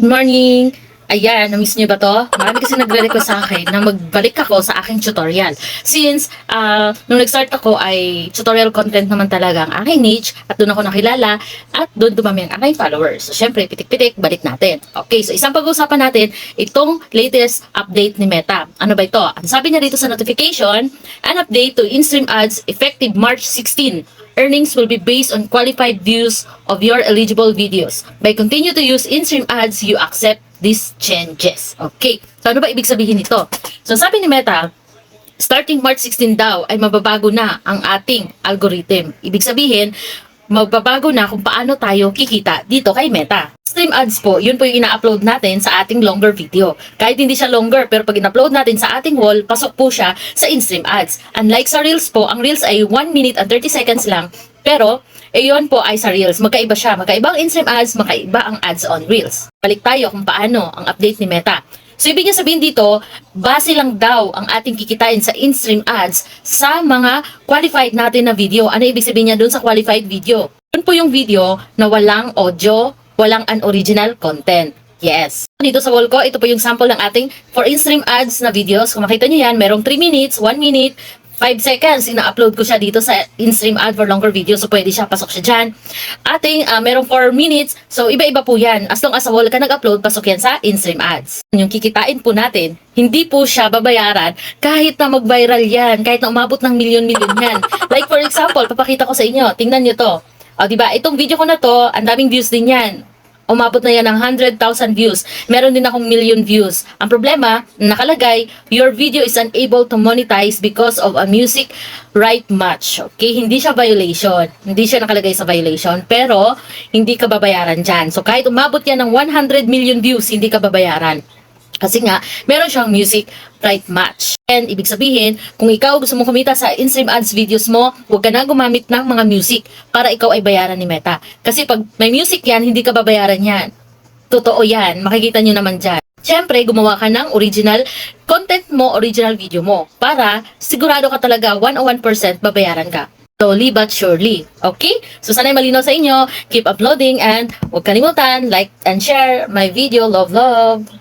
Good morning! Ayan, na-miss niyo ba to? Marami kasi nagre-request sa akin na magbalik ako sa aking tutorial. Since, ah, nung nag-start ako ay tutorial content naman talaga ang aking niche at doon ako nakilala at doon dumami ang aking followers. So, syempre, pitik-pitik, balik natin. Okay, so isang pag-uusapan natin, itong latest update ni Meta. Ano ba ito? Ang sabi niya dito sa notification, an update to in-stream ads effective March 16 earnings will be based on qualified views of your eligible videos. By continue to use in-stream ads, you accept these changes. Okay. So ano ba ibig sabihin nito? So sabi ni Meta, starting March 16 daw ay mababago na ang ating algorithm. Ibig sabihin, magbabago na kung paano tayo kikita dito kay Meta. Stream ads po, yun po yung ina-upload natin sa ating longer video. Kahit hindi siya longer, pero pag in-upload natin sa ating wall, pasok po siya sa in-stream ads. Unlike sa Reels po, ang Reels ay 1 minute and 30 seconds lang, pero eh po ay sa Reels. Magkaiba siya. Magkaiba ang in-stream ads, magkaiba ang ads on Reels. Balik tayo kung paano ang update ni Meta. So, ibig niya sabihin dito, base lang daw ang ating kikitain sa in-stream ads sa mga qualified natin na video. Ano ibig sabihin niya dun sa qualified video? Yun po yung video na walang audio, walang unoriginal content. Yes. Dito sa wall ko, ito po yung sample ng ating for in-stream ads na videos. Kung makita nyo yan, merong 3 minutes, 1 minute, 5 seconds, ina-upload ko siya dito sa in-stream ad for longer video. So, pwede siya, pasok siya dyan. Ating, ah, merong 4 minutes. So, iba-iba po yan. As long as sa wall ka nag-upload, pasok yan sa in-stream ads. Yung kikitain po natin, hindi po siya babayaran kahit na mag-viral yan, kahit na umabot ng milyon-milyon yan. like for example, papakita ko sa inyo, tingnan nyo to. O, di ba? Itong video ko na to, ang daming views din yan. Umabot na yan ng 100,000 views. Meron din akong million views. Ang problema, nakalagay, your video is unable to monetize because of a music right match. Okay? Hindi siya violation. Hindi siya nakalagay sa violation. Pero, hindi ka babayaran dyan. So, kahit umabot yan ng 100 million views, hindi ka babayaran. Kasi nga, meron siyang music right match. And ibig sabihin, kung ikaw gusto mong kumita sa in-stream ads videos mo, huwag ka na gumamit ng mga music para ikaw ay bayaran ni Meta. Kasi pag may music yan, hindi ka babayaran yan. Totoo yan. Makikita nyo naman dyan. Siyempre, gumawa ka ng original content mo, original video mo. Para sigurado ka talaga 101% babayaran ka. Slowly but surely. Okay? So, sana'y malinaw sa inyo. Keep uploading and huwag kalimutan, like and share my video. Love, love!